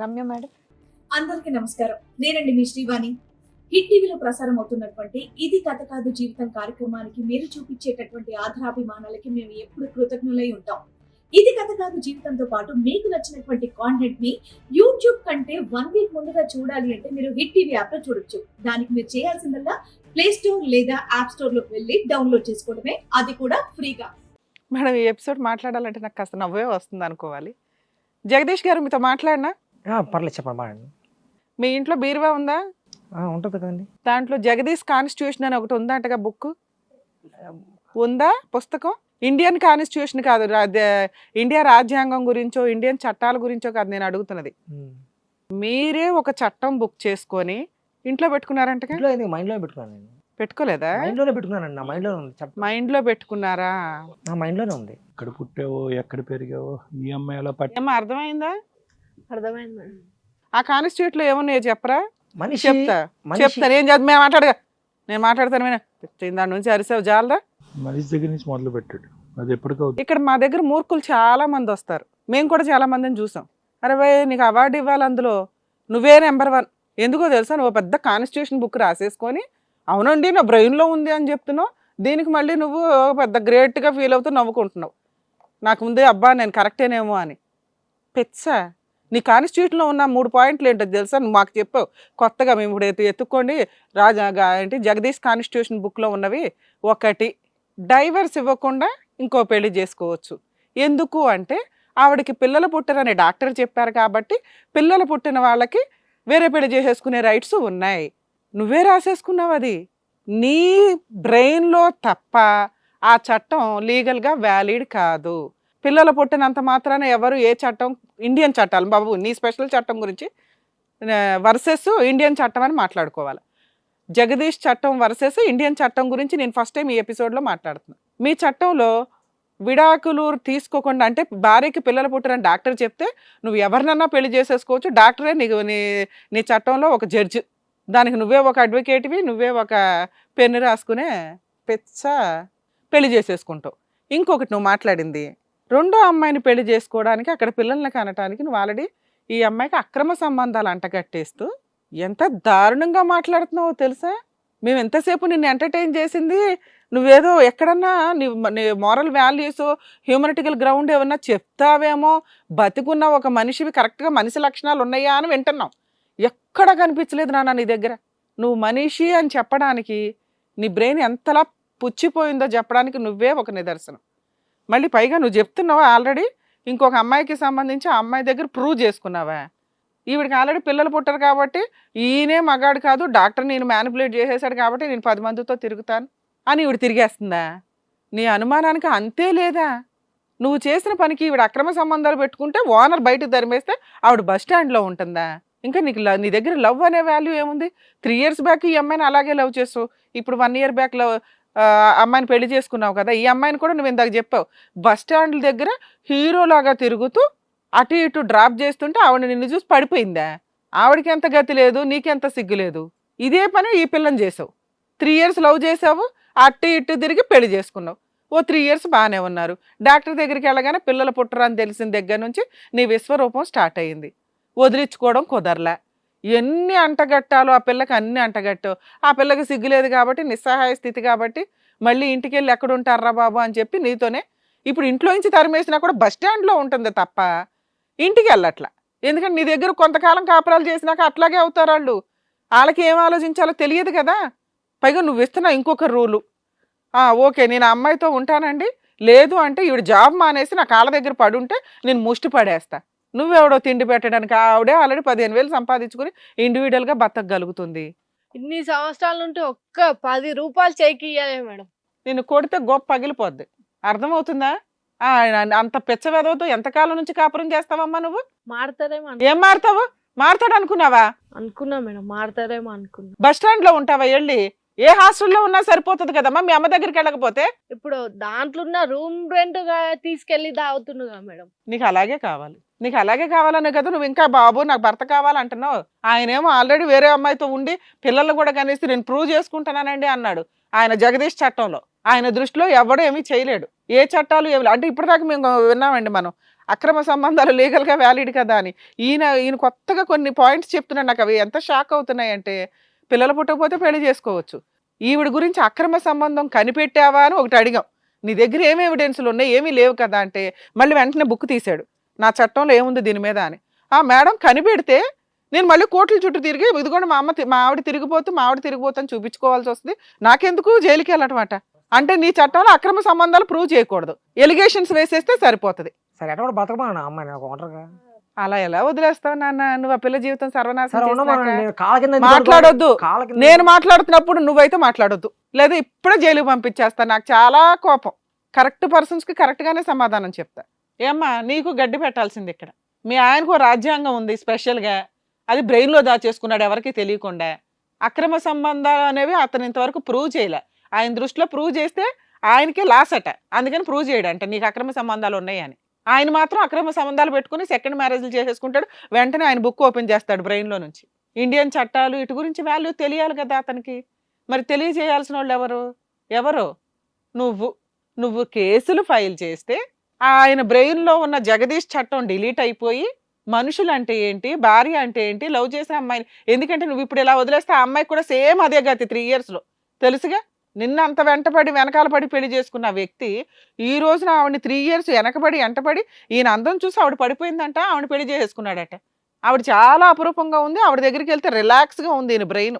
Ramya madam. అందరికీ నమస్కారం. నేనండి మీ శ్రీవాణి. హిట్ టీవీలో ప్రసారం అవుతున్నటువంటి ఇది కథ కాదు జీవితం కార్యక్రమానికి మీరు చూపించేటటువంటి ఆధారాభిమానాలకి మేము ఎప్పుడు కృతజ్ఞులై ఉంటాం. ఇది కథ కాదు జీవితంతో పాటు మీకు నచ్చినటువంటి కాంటెంట్ని యూట్యూబ్ కంటే వన్ వీక్ ముందుగా చూడాలి అంటే మీరు హిట్ టీవీ యాప్లో చూడొచ్చు. దానికి మీరు చేయాల్సిందల్లా ప్లే స్టోర్ లేదా యాప్ స్టోర్లోకి వెళ్ళి డౌన్లోడ్ చేసుకోవడమే. అది కూడా ఫ్రీగా. మేడం ఈ ఎపిసోడ్ మాట్లాడాలంటే నాకు కాస్త నవ్వే వస్తుంది అనుకోవాలి. జగదీష్ గారు మీతో మాట్లాడినా? పర్లేదు చెప్పండి మేడం మీ ఇంట్లో బీరువా ఉందా? ఉంటుంది కదండి. దాంట్లో జగదీష్ కాన్స్టిట్యూషన్ అని ఒకటి ఉందంటగా బుక్ ఉందా పుస్తకం? ఇండియన్ కాన్స్టిట్యూషన్ కాదు ఇండియా రాజ్యాంగం గురించో ఇండియన్ చట్టాల గురించో కాదు నేను అడుగుతున్నది. మీరే ఒక చట్టం బుక్ చేసుకొని ఇంట్లో ఎందుకు? మైండ్లో పెట్టుకున్నాను నేను. పెట్టుకోలేదా? మైండ్లోనే పెట్టుకున్నానండి నా మైండ్లోనే ఉంది చెప్ప మైండ్లో పెట్టుకున్నారా? నా మైండ్లోనే ఉంది. ఎక్కడ పుట్టావో ఎక్కడ పెరిగావో ఈ అమ్మాయి ఎలా పట్టి అర్థమైందా? అర్థమైంది. మేడం ఆ కాన్స్టిట్యూట్లో ఏమున్నాయో చెప్పరా? మనిషి చెప్తా. మనిషి. చెప్తాను ఏం మేము మాట్లాడగా. నేను మాట్లాడతాను దాని నుంచి అరిసావు జాలదా మనిషి దగ్గర నుంచి మొదలు పెట్టాడు. అది ఎప్పటికవుతుంది ఇక్కడ మా దగ్గర మూర్ఖులు చాలా మంది వస్తారు. మేము కూడా చాలా మందిని చూసాం. అరే భయ్ నీకు అవార్డు ఇవ్వాలి అందులో. నువ్వే నెంబర్ వన్ ఎందుకో తెలుసా? నువ్వు పెద్ద కాన్స్టిట్యూషన్ బుక్ రాసేసుకొని అవునండి నా బ్రెయిన్లో ఉంది అని చెప్తున్నావు. దీనికి మళ్ళీ నువ్వు పెద్ద గ్రేట్గా ఫీల్ అవుతూ నవ్వుకుంటున్నావు. నాకు ముందే అబ్బా నేను కరెక్టేనేమో అని. పెచ్చా? నీ కాన్స్టిట్యూషన్లో ఉన్న మూడు పాయింట్లు ఏంటో తెలుసా? నువ్వు మాకు చెప్పావు. కొత్తగా మేము ఇప్పుడు ఎత్తుక్కోండి. రాజా ఏంటి? జగదీష్ కాన్స్టిట్యూషన్ బుక్లో ఉన్నవి. ఒకటి డైవర్స్ ఇవ్వకుండా ఇంకో పెళ్ళి చేసుకోవచ్చు. ఎందుకు అంటే ఆవిడకి పిల్లలు పుట్టరని డాక్టర్ చెప్పారు కాబట్టి పిల్లలు పుట్టిన వాళ్ళకి వేరే పెళ్ళి చేసేసుకునే రైట్స్ ఉన్నాయి. నువ్వే రాసేసుకున్నావు అది. నీ బ్రెయిన్లో తప్ప ఆ చట్టం లీగల్గా వ్యాలిడ్ కాదు. పిల్లలు పుట్టినంత మాత్రాన ఎవరు ఏ చట్టం ఇండియన్ చట్టాలు బాబు నీ స్పెషల్ చట్టం గురించి వర్సెస్ ఇండియన్ చట్టం అని మాట్లాడుకోవాలి. జగదీష్ చట్టం వర్సెస్ ఇండియన్ చట్టం గురించి నేను ఫస్ట్ టైం ఈ ఎపిసోడ్లో మాట్లాడుతున్నాను మీ చట్టంలో విడాకులు తీసుకోకుండా అంటే భార్యకి పిల్లలు పుట్టారని డాక్టర్ చెప్తే నువ్వు ఎవరినన్నా పెళ్ళి చేసేసుకోవచ్చు డాక్టరే నీకు నీ నీ చట్టంలో ఒక జడ్జి దానికి నువ్వే ఒక అడ్వకేట్వి నువ్వే ఒక పెన్ను రాసుకునే పెచ్చ పెళ్ళి చేసేసుకుంటావు. ఇంకొకటి నువ్వు మాట్లాడింది రెండో అమ్మాయిని పెళ్ళి చేసుకోవడానికి అక్కడ పిల్లల్ని కనటానికి నువ్వు ఆల్రెడీ ఈ అమ్మాయికి అక్రమ సంబంధాలు అంటగట్టేస్తూ ఎంత దారుణంగా మాట్లాడుతున్నావో తెలుసా? మేము ఎంతసేపు నిన్ను ఎంటర్టైన్ చేసింది? నువ్వేదో ఎక్కడన్నా నీ నీ మారల్ వాల్యూస్ హ్యూమనిటికల్ గ్రౌండ్ ఏమన్నా చెప్తావేమో? బతికున్న ఒక మనిషివి కరెక్ట్గా మనిషి లక్షణాలు ఉన్నాయా అని వింటున్నాం. ఎక్కడ కనిపించలేదు నాన్న నీ దగ్గర? నువ్వు మనిషి అని చెప్పడానికి నీ బ్రెయిన్ ఎంతలా పుచ్చిపోయిందో చెప్పడానికి నువ్వే ఒక నిదర్శనం. మళ్ళీ పైగా నువ్వు చెప్తున్నావా ఆల్రెడీ? ఇంకొక అమ్మాయికి సంబంధించి ఆ అమ్మాయి దగ్గర ప్రూవ్ చేసుకున్నావా? ఈవిడికి ఆల్రెడీ పిల్లలు పుట్టారు కాబట్టి ఈయనే మగాడు కాదు డాక్టర్ నేను మ్యానిపులేట్ చేసేసాడు కాబట్టి నేను పది మందితో తిరుగుతాను అని ఈవిడ తిరిగేస్తుందా? నీ అనుమానానికి అంతే లేదా? నువ్వు చేసిన పనికి ఈవిడ అక్రమ సంబంధాలు పెట్టుకుంటే ఓనర్ బయటకు ధరిమేస్తే ఆవిడ బస్ స్టాండ్లో ఉంటుందా? ఇంకా నీకు లవ్ నీ దగ్గర లవ్ అనే వాల్యూ ఏముంది? త్రీ ఇయర్స్ బ్యాక్ ఈ అమ్మాయిని అలాగే లవ్ చేస్తావు ఇప్పుడు వన్ ఇయర్ బ్యాక్ లవ్ అమ్మాయిని పెళ్ళి చేసుకున్నావు కదా ఈ అమ్మాయిని కూడా నువ్వు ఇందాక చెప్పావు. బస్ దగ్గర హీరోలాగా తిరుగుతూ అటు ఇటు డ్రాప్ చేస్తుంటే ఆవిడ నిన్ను చూసి పడిపోయిందా? ఆవిడకి ఎంత గతి లేదు నీకెంత సిగ్గు లేదు. ఇదే పని ఈ పిల్లని చేసావు. త్రీ ఇయర్స్ లవ్ చేసావు అటు ఇటు తిరిగి పెళ్ళి చేసుకున్నావు. ఓ త్రీ ఇయర్స్ బాగానే ఉన్నారు. డాక్టర్ దగ్గరికి వెళ్ళగానే పిల్లలు పుట్టరని తెలిసిన దగ్గర నుంచి నీ విశ్వరూపం స్టార్ట్ అయ్యింది. వదిలించుకోవడం కుదరలే. ఎన్ని అంటగట్టాలో ఆ పిల్లకి అన్ని అంటగట్టావు ఆ పిల్లకి సిగ్గులేదు కాబట్టి నిస్సహాయ స్థితి కాబట్టి మళ్ళీ ఇంటికి వెళ్ళి ఎక్కడ ఉంటారా బాబు అని చెప్పి నీతోనే ఇప్పుడు ఇంట్లో నుంచి తరిమేసినా కూడా బస్ స్టాండ్లో ఉంటుంది తప్ప ఇంటికి వెళ్ళట్లా. ఎందుకంటే నీ దగ్గర కొంతకాలం కాపురాలు చేసినాక అట్లాగే అవుతారు వాళ్ళు. వాళ్ళకి ఏం ఆలోచించాలో తెలియదు కదా. పైగా నువ్వు ఇస్తున్నా ఇంకొక రూలు. ఓకే నేను అమ్మాయితో ఉంటానండి. లేదు అంటే ఈవిడ జాబ్ మానేసి నా కాళ్ళ దగ్గర పడుంటే నేను ముష్టి పడేస్తా. నువ్వెవడో తిండి పెట్టడానికి ఆవిడే ఆల్రెడీ పదిహేను వేలు సంపాదించుకుని ఇండివిజువల్గా బతకగలుగుతుంది. ఇన్ని సంవత్సరాల నుండి ఒక్క పది రూపాయలు చేయికి మేడం. నిన్ను కొడితే గొప్ప పగిలిపోద్ది. అర్థమవుతుందా? ఆ, అంత పిచ్చ వెదవతో ఎంతకాలం నుంచి కాపురం చేస్తావమ్మా నువ్వు? మాడతారేమో అను- ఏం మారుతావు మారుతాడు అనుకున్నావా? అనుకున్నా మేడం మాడతారేమో అనుకున్నా. బస్ స్టాండ్లో ఉంటావా వెళ్ళి ఏ హాస్టల్లో ఉన్నా సరిపోతుంది కదమ్మా మీ అమ్మ దగ్గరికి వెళ్ళకపోతే? ఇప్పుడు దాంట్లో ఉన్న రూమ్ రెంట్ తీసుకెళ్ళి తాగుతుండగా మేడం. నీకు అలాగే కావాలి. నీకు అలాగే కావాలనే కదా నువ్వు ఇంకా బాబు నాకు భర్త కావాలంటున్నావు. ఆయనేమో ఆల్రెడీ వేరే అమ్మాయితో ఉండి పిల్లలు కూడా కనిపిస్తే నేను ప్రూవ్ చేసుకుంటున్నానండి అన్నాడు ఆయన జగదీష్ చట్టంలో. ఆయన దృష్టిలో ఎవడో ఏమీ చేయలేడు. ఏ చట్టాలు ఏమి అంటే ఇప్పటిదాకా మేము విన్నామండి మనం. అక్రమ సంబంధాలు లీగల్గా వ్యాలిడ్ కదా అని. ఈయన ఈయన కొత్తగా కొన్ని పాయింట్స్ చెప్తున్నాడు. నాకు అవి ఎంత షాక్ అవుతున్నాయంటే పిల్లలు పుట్టకపోతే పెళ్ళి చేసుకోవచ్చు. ఈవిడ గురించి అక్రమ సంబంధం కనిపెట్టావా అని ఒకటి అడిగాం. నీ దగ్గర ఏమి ఎవిడెన్స్లు ఉన్నాయి? ఏమీ లేవు కదా అంటే మళ్ళీ వెంటనే బుక్ తీశాడు. నా చట్టంలో ఏముంది దీని మీద అని. ఆ మేడం కనిపెడితే నేను మళ్ళీ కోట్ల చుట్టూ తిరిగి ఇదిగోండి మా అమ్మ మా ఆవిడ తిరిగిపోతూ మా ఆవిడ తిరిగిపోతాను చూపించుకోవాల్సి వస్తుంది. నాకెందుకు జైలుకి వెళ్ళటమాట? అంటే నీ చట్టంలో అక్రమ సంబంధాలు ప్రూవ్ చేయకూడదు. ఎలిగేషన్స్ వేసేస్తే సరిపోతుంది. సరే ఎట్లా కూడా బతకమా అమ్మాయి నాకు ఒంటరిగా. అలా ఎలా వదిలేస్తావు నాన్న? నువ్వు ఆ పిల్ల జీవితం సరే సర్వనాశనం మాట్లాడొద్దు. నేను మాట్లాడుతున్నప్పుడు నువ్వైతే మాట్లాడొద్దు. లేదా ఇప్పుడే జైలుకి పంపించేస్తా. నాకు చాలా కోపం. కరెక్ట్ పర్సన్స్కి కరెక్ట్ గానే సమాధానం చెప్తా. ఏమ్మా నీకు గడ్డి పెట్టాల్సింది ఇక్కడ. మీ ఆయనకు ఓ రాజ్యాంగం ఉంది స్పెషల్గా. అది బ్రెయిన్లో దాచేసుకున్నాడు ఎవరికి తెలియకుండా. అక్రమ సంబంధాలు అనేవి అతను ఇంతవరకు ప్రూవ్ చేయలే. ఆయన దృష్టిలో ప్రూవ్ చేస్తే ఆయనకే లాస్ అట. అందుకని ప్రూవ్ చేయడంట. నీకు అక్రమ సంబంధాలు ఉన్నాయని ఆయన మాత్రం అక్రమ సంబంధాలు పెట్టుకుని సెకండ్ మ్యారేజ్లు చేసేసుకుంటాడు. వెంటనే ఆయన బుక్ ఓపెన్ చేస్తాడు బ్రెయిన్లో నుంచి. ఇండియన్ చట్టాలు ఇటు గురించి వాల్యూ తెలియాలి కదా అతనికి. మరి తెలియజేయాల్సిన వాళ్ళు ఎవరు? ఎవరు? నువ్వు నువ్వు కేసులు ఫైల్ చేస్తే ఆయన బ్రెయిన్లో ఉన్న జగదీష్ చట్టం డిలీట్ అయిపోయి మనుషులు అంటే ఏంటి భార్య అంటే ఏంటి లవ్ చేసే అమ్మాయిని ఎందుకంటే నువ్వు ఇప్పుడు ఇలా వదిలేస్తే ఆ కూడా సేమ్ అదే గతి త్రీ ఇయర్స్లో. తెలుసుగా? నిన్న అంత వెంటపడి వెనకాల పడి పెళ్ళి చేసుకున్న వ్యక్తి ఈ రోజున ఆవిడని త్రీ ఇయర్స్ వెనకబడి వెంటపడి ఈయన అందం చూసి ఆవిడ పడిపోయిందంట ఆవిడ పెళ్ళి చేసుకున్నాడట ఆవిడ చాలా అపురూపంగా ఉంది ఆవిడ దగ్గరికి వెళ్తే రిలాక్స్గా ఉంది ఈయన బ్రెయిన్.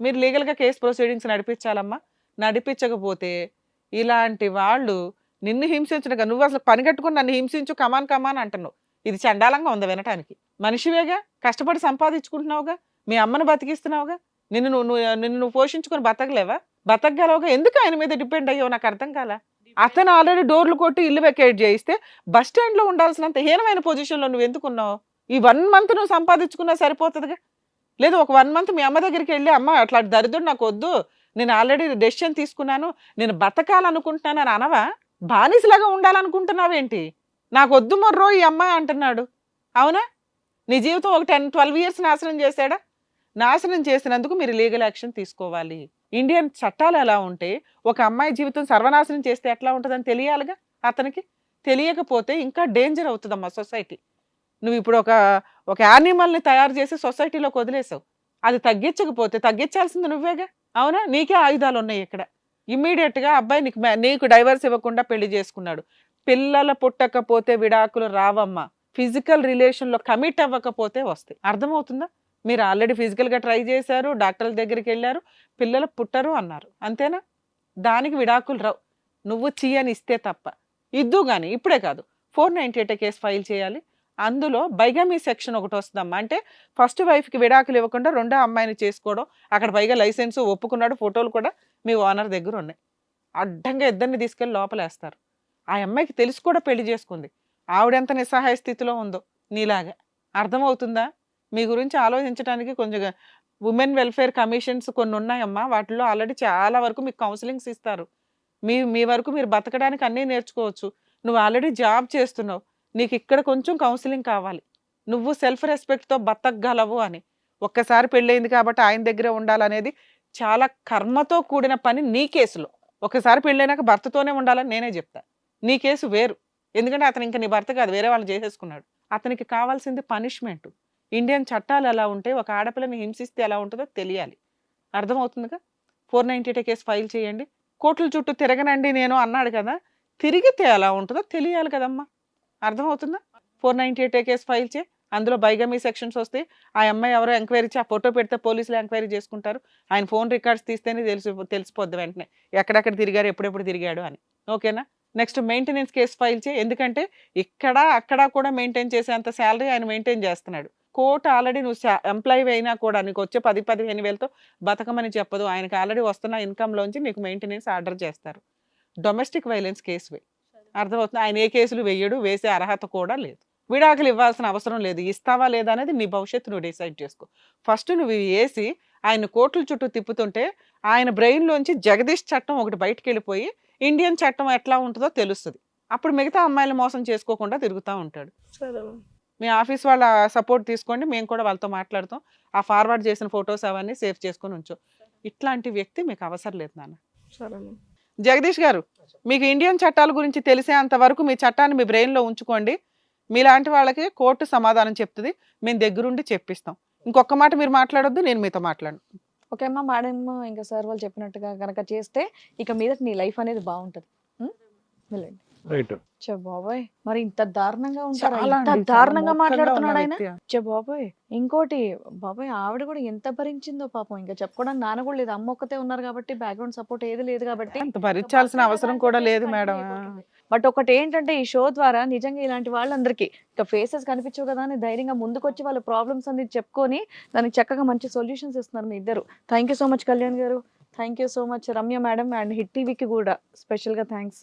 మీరు లీగల్గా కేసు ప్రొసీడింగ్స్ నడిపించాలమ్మా. నడిపించకపోతే ఇలాంటి వాళ్ళు నిన్ను హింసించడుగా నువ్వు అసలు పని కట్టుకుని నన్ను హింసించు కమాన్ కమాన్ అంటున్నావు. ఇది చండాలంగా ఉంది వినటానికి. మనిషివేగా? కష్టపడి సంపాదించుకుంటున్నావుగా? మీ అమ్మను బతికిస్తున్నావుగా? నిన్ను నువ్వు నిన్ను నువ్వు పోషించుకొని బతకలేవా? బతకగలవుగా? ఎందుకు ఆయన మీద డిపెండ్ అయ్యావు? నాకు అర్థం కాలా. అతను ఆల్రెడీ డోర్లు కొట్టి ఇల్లు వెకేట్ చేయిస్తే బస్ స్టాండ్లో ఉండాల్సినంత హీనమైన పొజిషన్లో నువ్వు ఎందుకున్నావు? ఈ వన్ మంత్ నువ్వు సంపాదించుకున్నా సరిపోతుందిగా? లేదు ఒక వన్ మంత్ మీ అమ్మ దగ్గరికి వెళ్ళి అమ్మ అట్లా దరిద్రుడు నాకు వద్దు. నేను ఆల్రెడీ డెసిషన్ తీసుకున్నాను. నేను బతకాలనుకుంటున్నాను అని అనవా? బానిసలాగా ఉండాలనుకుంటున్నావేంటి? నాకు వద్దు మొర్రో ఈ అమ్మాయి అంటున్నాడు. అవునా? నీ జీవితం ఒక టెన్ ట్వెల్వ్ ఇయర్స్ నాశనం చేశాడా? నాశనం చేసినందుకు మీరు లీగల్ యాక్షన్ తీసుకోవాలి. ఇండియన్ చట్టాలు ఎలా ఉంటే ఒక అమ్మాయి జీవితం సర్వనాశనం చేస్తే ఎట్లా ఉంటుందని తెలియాలిగా అతనికి? తెలియకపోతే ఇంకా డేంజర్ అవుతుందమ్మా సొసైటీ. నువ్వు ఇప్పుడు ఒక ఒక యానిమల్ని తయారు చేసి సొసైటీలోకి వదిలేసావు. అది తగ్గించకపోతే తగ్గించాల్సింది నువ్వేగా? అవునా? నీకే ఆయుధాలు ఉన్నాయి ఇక్కడ. ఇమ్మీడియట్గా అబ్బాయి నీకు నీకు డైవర్స్ ఇవ్వకుండా పెళ్ళి చేసుకున్నాడు. పిల్లల పుట్టకపోతే విడాకులు రావమ్మా. ఫిజికల్ రిలేషన్లో కమిట్ అవ్వకపోతే వస్తాయి. అర్థమవుతుందా? మీరు ఆల్రెడీ ఫిజికల్గా ట్రై చేశారు డాక్టర్ల దగ్గరికి వెళ్ళారు పిల్లలు పుట్టరు అన్నారు. అంతేనా? దానికి విడాకులు రావు. నువ్వు చెయ్యని ఇస్తే తప్ప. ఇద్దు కానీ ఇప్పుడే కాదు. Four ninety eight case file చేయాలి. అందులో బైగమీ సెక్షన్ ఒకటి వస్తుందమ్మా. అంటే ఫస్ట్ వైఫ్కి విడాకులు ఇవ్వకుండా రెండో అమ్మాయిని చేసుకోవడం అక్కడ పైగా లైసెన్స్ ఒప్పుకున్నాడు ఫోటోలు కూడా మీ ఓనర్ దగ్గర ఉన్నాయి. అడ్డంగా ఇద్దరిని తీసుకెళ్ళి లోపలేస్తారు. ఆ అమ్మాయికి తెలిసి కూడా పెళ్ళి చేసుకుంది. ఆవిడెంత నిస్సహాయ స్థితిలో ఉందో నీలాగా. అర్థమవుతుందా? మీ గురించి ఆలోచించడానికి కొంచెం ఉమెన్ వెల్ఫేర్ కమిషన్స్ కొన్ని ఉన్నాయమ్మా. వాటిలో ఆల్రెడీ చాలా వరకు మీకు కౌన్సిలింగ్స్ ఇస్తారు. మీ మీ వరకు మీరు బతకడానికి అన్నీ నేర్చుకోవచ్చు. నువ్వు ఆల్రెడీ జాబ్ చేస్తున్నావు. నీకు ఇక్కడ కొంచెం కౌన్సిలింగ్ కావాలి. నువ్వు సెల్ఫ్ రెస్పెక్ట్తో బతకగలవు అని. ఒక్కసారి పెళ్ళయింది కాబట్టి ఆయన దగ్గరే ఉండాలనేది చాలా కర్మతో కూడిన పని నీ కేసులో. ఒకసారి పెళ్ళైనాక భర్తతోనే ఉండాలని నేనే చెప్తా. నీ కేసు వేరు. ఎందుకంటే అతను ఇంకా నీ భర్త కాదు వేరే వాళ్ళు చేసేసుకున్నాడు. అతనికి కావాల్సింది పనిష్మెంట్. ఇండియన్ చట్టాలు ఎలా ఉంటాయి ఒక ఆడపిల్లని హింసిస్తే ఎలా ఉంటుందో తెలియాలి. అర్థమవుతుందిగా? Four ninety eight case file చేయండి. కోట్ల చుట్టూ తిరగనండి నేను అన్నాడు కదా తిరిగితే ఎలా ఉంటుందో తెలియాలి కదమ్మా. అర్థమవుతుందా? Four ninety eight case file చేయి అందులో బైగమీ సెక్షన్స్ వస్తే ఆ అమ్మాయి ఎవరో ఎంక్వైరీ ఆ ఫోటో పెడితే పోలీసులు ఎంక్వైరీ చేసుకుంటారు. ఆయన ఫోన్ రికార్డ్స్ తీస్తేనే తెలిసి తెలిసిపోద్ది వెంటనే. ఎక్కడెక్కడ తిరిగారు ఎప్పుడెప్పుడు తిరిగాడు అని. ఓకేనా? నెక్స్ట్ మెయింటెనెన్స్ కేసు ఫైల్ చేయి. ఎందుకంటే ఇక్కడ అక్కడ కూడా మెయింటైన్ చేసేంత శాలరీ ఆయన మెయింటైన్ చేస్తున్నాడు. కోర్టు ఆల్రెడీ నువ్వు ఎంప్లాయీ అయినా కూడా నీకు వచ్చే పది పదిహేను వేలతో బతకమని చెప్పదు. ఆయనకి ఆల్రెడీ వస్తున్న ఇన్కమ్లోంచి నీకు మెయింటెనెన్స్ ఆర్డర్ చేస్తారు. డొమెస్టిక్ వైలెన్స్ కేసు వే అర్థమవుతుంది? ఆయన ఏ కేసులు వేయడు వేసే అర్హత కూడా లేదు. విడాకులు ఇవ్వాల్సిన అవసరం లేదు. ఇస్తావా లేదా అనేది నీ భవిష్యత్తు నువ్వు డిసైడ్ చేసుకో. ఫస్ట్ నువ్వు ఇవి వేసి ఆయన కోర్టుల చుట్టూ తిప్పుతుంటే ఆయన బ్రెయిన్లోంచి జగదీష్ చట్టం ఒకటి బయటికి వెళ్ళిపోయి ఇండియన్ చట్టం ఎట్లా ఉంటుందో తెలుస్తుంది. అప్పుడు మిగతా అమ్మాయిలు మోసం చేసుకోకుండా తిరుగుతూ ఉంటాడు. మీ ఆఫీస్ వాళ్ళ సపోర్ట్ తీసుకోండి. మేము కూడా వాళ్ళతో మాట్లాడతాం. ఆ ఫార్వర్డ్ చేసిన ఫొటోస్ అవన్నీ సేవ్ చేసుకొని ఉంచు. ఇట్లాంటి వ్యక్తి మీకు అవసరం లేదు నాన్న. జగదీష్ గారు మీకు ఇండియన్ చట్టాల గురించి తెలిసేంత వరకు మీ చట్టాన్ని మీ బ్రెయిన్లో ఉంచుకోండి. మీలాంటి వాళ్ళకి కోర్టు సమాధానం చెప్తుంది మేము దగ్గరుండి చెప్పిస్తాం. ఇంకొక మాట మీరు మాట్లాడొద్దు నేను మీతో మాట్లాడు ఓకే అమ్మా మేడం ఇంకా సార్ వాళ్ళు చెప్పినట్టుగా కనుక చేస్తే ఇక మీద నీ లైఫ్ అనేది బాగుంటుంది. వెళ్ళండి. రైట్. చే బాబాయ్. మరి ఇంత దారుణంగా ఉంటారా? ఇంత దారుణంగా మాట్లాడుతున్నాడు ఆయన? బాబాయ్. ఇంకోటి బాబాయ్ ఆవిడ కూడా ఎంత భరించిందో పాపం. ఇంకా చెప్పుకోవడానికి నాన్న కూడా లేదు. అమ్మ ఒక్కతే ఉన్నారు కాబట్టి బ్యాక్గ్రౌండ్ సపోర్ట్ ఏది లేదు కాబట్టి అంత భరించాల్సిన అవసరం కూడా లేదు మేడం. బట్ ఒకటి ఏంటంటే ఈ షో ద్వారా నిజంగా ఇలాంటి వాళ్ళందరికీ ఇక ఫేసెస్ కనిపించవు కదా అని ధైర్యంగా ముందుకొచ్చి వాళ్ళ ప్రాబ్లమ్స్ అన్ని చెప్పుకొని దానికి చక్కగా మంచి సొల్యూషన్స్ ఇస్తున్నారు మీ ఇద్దరు. Thank you so much Kalyan గారు. Thank you so much Ramya madam and Hit టీవీకి కూడా. స్పెషల్గా థ్యాంక్స్